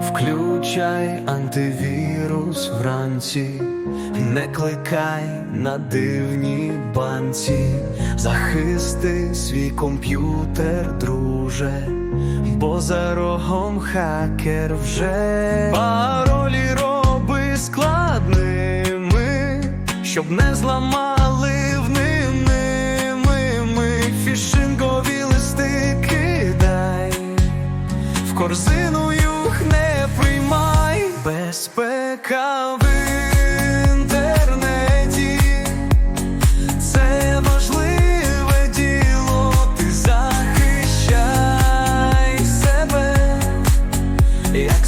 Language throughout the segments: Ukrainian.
Включай антивірус вранці, не кликай на дивні банці, захисти свій комп'ютер, друже, бо за рогом хакер вже. Паролі роби складними, щоб не зламали в ними ми фішингові листи кидай. В корзину юг не приймай. Безпека в інтернеті. Це важливе діло, ти захищай себе, як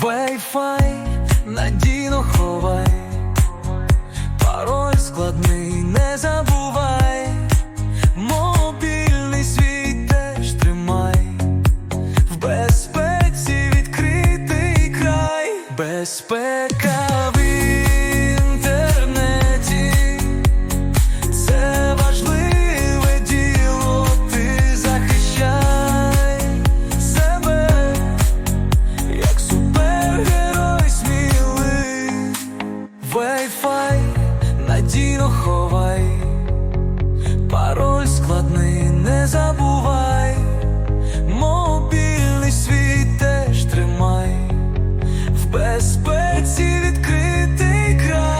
Wi-Fi надійно ховай, пароль складний, не забувай, мобільний свій теж тримай, в безпеці відкритий край, безпека Wi-Fi надійно ховай, пароль складний не забудь.